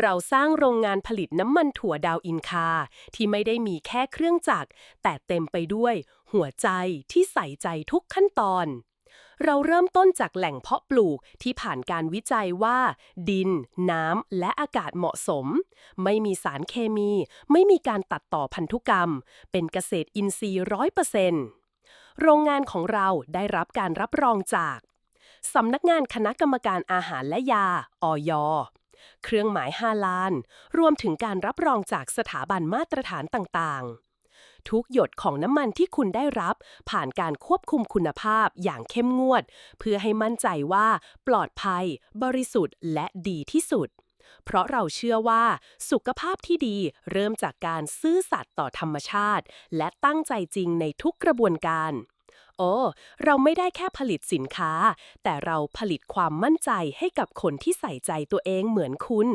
เราสร้างโรงงานผลิตน้ำมันถั่วดาวอินคา ที่ไม่ได้มีแค่เครื่องจักร แต่เต็มไปด้วยหัวใจที่ใส่ใจทุกขั้นตอน เราเริ่มต้นจากแหล่งเพาะปลูกที่ผ่านการวิจัยว่า ดิน น้ำ และอากาศเหมาะสม ไม่มีสารเคมี ไม่มีการตัดต่อพันธุกรรม เป็นเกษตรอินทรีย์ร้อยเปอร์เซ็นต์โรงงานของเราได้รับการรับรองจากสำนักงานคณะกรรมการอาหารและยา อย เครื่องหมายฮาลาลรวมถึงการรับรองจากสถาบันมาตรฐานต่างๆ ทุกหยดของน้ำมันที่คุณได้รับ ผ่านการควบคุมคุณภาพอย่างเข้มงวด เพื่อให้มั่นใจว่าปลอดภัย บริสุทธิ์ และดีที่สุด เพราะเราเชื่อว่าสุขภาพที่ดีเริ่มจากการซื่อสัตย์ต่อธรรมชาติ และตั้งใจจริงในทุกกระบวนการ โอ้เราไม่ได้แค่ผลิตสินค้า แต่เราผลิตความมั่นใจให้กับคนที่ใส่ใจตัวเองเหมือนคุณ